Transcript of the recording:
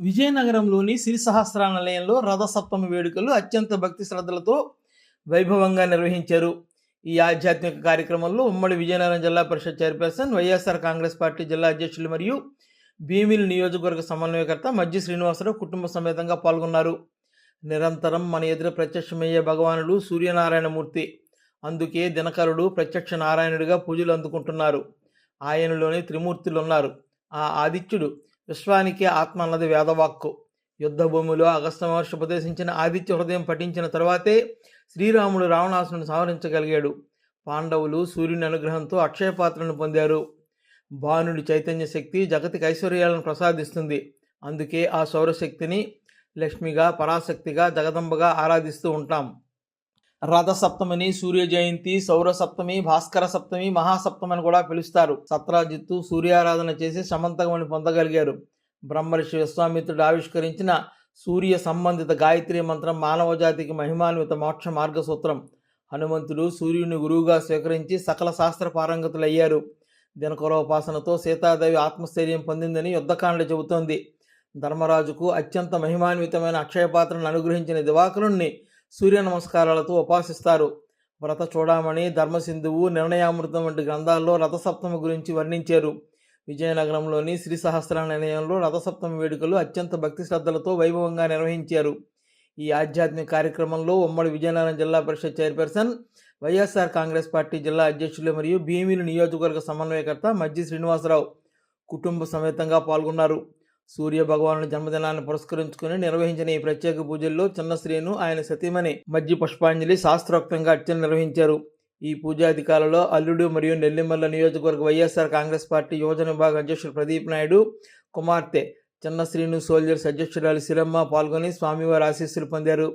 విజయనగరంలోని శ్రీ సహస్రాలయంలో రథసప్తమి వేడుకలు అత్యంత భక్తి శ్రద్ధలతో వైభవంగా నిర్వహించారు. ఈ ఆధ్యాత్మిక కార్యక్రమంలో ఉమ్మడి Vizianagaram Zilla Parishad chairperson YSR Congress party జిల్లా అధ్యక్షులు మరియు భీమిలి నియోజకవర్గ సమన్వయకర్త మజ్జి శ్రీనివాసరావు కుటుంబ సమేతంగా పాల్గొన్నారు. నిరంతరం మన ఎదురు ప్రత్యక్షమయ్యే భగవానుడు సూర్యనారాయణమూర్తి. అందుకే దినకరుడు ప్రత్యక్ష నారాయణుడిగా పూజలు అందుకుంటున్నారు. ఆయనలోని త్రిమూర్తులు ఉన్నారు ఆ ఆదిత్యుడు విశ్వానికి ఆత్మ అన్నది వేదవాక్కు. యుద్ధ భూమిలో అగస్త మహర్షి ఉపదేశించిన ఆదిత్య హృదయం పఠించిన తర్వాతే శ్రీరాముడు రావణాసును సంహరించగలిగాడు. పాండవులు సూర్యుని అనుగ్రహంతో అక్షయపాత్రను పొందారు. భానుడి చైతన్య శక్తి జగతికి ఐశ్వర్యాలను ప్రసాదిస్తుంది. అందుకే ఆ సౌరశక్తిని లక్ష్మిగా పరాశక్తిగా జగదంబగా ఆరాధిస్తూ ఉంటాం. రథ సప్తమిని సూర్య జయంతి సౌర సప్తమి భాస్కర సప్తమి మహాసప్తమి అని కూడా పిలుస్తారు. సత్రాజిత్తు సూర్యారాధన చేసి సమంతకమని పొందగలిగారు. బ్రహ్మర్షి విశ్వామిత్రుడు ఆవిష్కరించిన సూర్య సంబంధిత గాయత్రి మంత్రం మానవ జాతికి మహిమాన్విత మోక్ష మార్గసూత్రం. హనుమంతుడు సూర్యుని గురువుగా స్వీకరించి సకల శాస్త్ర పారంగతులయ్యారు. దినకరోపాసనతో సీతాదేవి ఆత్మస్థైర్యం పొందిందని యుద్ధకాండ చెబుతోంది. ధర్మరాజుకు అత్యంత మహిమాన్వితమైన అక్షయపాత్రను అనుగ్రహించిన దివాకరుణ్ణి సూర్య నమస్కారాలతో ఉపాసిస్తారు. వ్రత చూడమని ధర్మసింధువు నిర్ణయామృతం వంటి గ్రంథాల్లో రథసప్తమి గురించి వర్ణించారు. విజయనగరంలోని శ్రీ సహస్ర నిలయంలో రథసప్తమి వేడుకలు అత్యంత భక్తి శ్రద్ధలతో వైభవంగా నిర్వహించారు. ఈ ఆధ్యాత్మిక కార్యక్రమంలో ఉమ్మడి Vizianagaram Zilla Parishad chairperson YSR Congress party జిల్లా అధ్యక్షులు మరియు భీమిలి నియోజకవర్గ సమన్వయకర్త మజ్జి శ్రీనివాసరావు కుటుంబ సమేతంగా పాల్గొన్నారు. సూర్య భగవానుని జన్మదినాన్ని పురస్కరించుకుని నిర్వహించిన ఈ ప్రత్యేక పూజల్లో చిన్న శ్రీను ఆయన సతీమణి మజ్జి పుష్పాంజలి శాస్త్రోక్తంగా అర్చన నిర్వహించారు. ఈ పూజాధికారులలో అల్లుడు మరియు నెల్లిమల్ల నియోజకవర్గ వైఎస్ఆర్ కాంగ్రెస్ పార్టీ యువజన విభాగ అధ్యక్షుడు ప్రదీప్ నాయుడు కుమార్తె చిన్న శ్రీను సోల్జర్స్ అధ్యక్షురాలు సిరమ్మ పాల్గొని స్వామివారి ఆశీస్సులు పొందారు.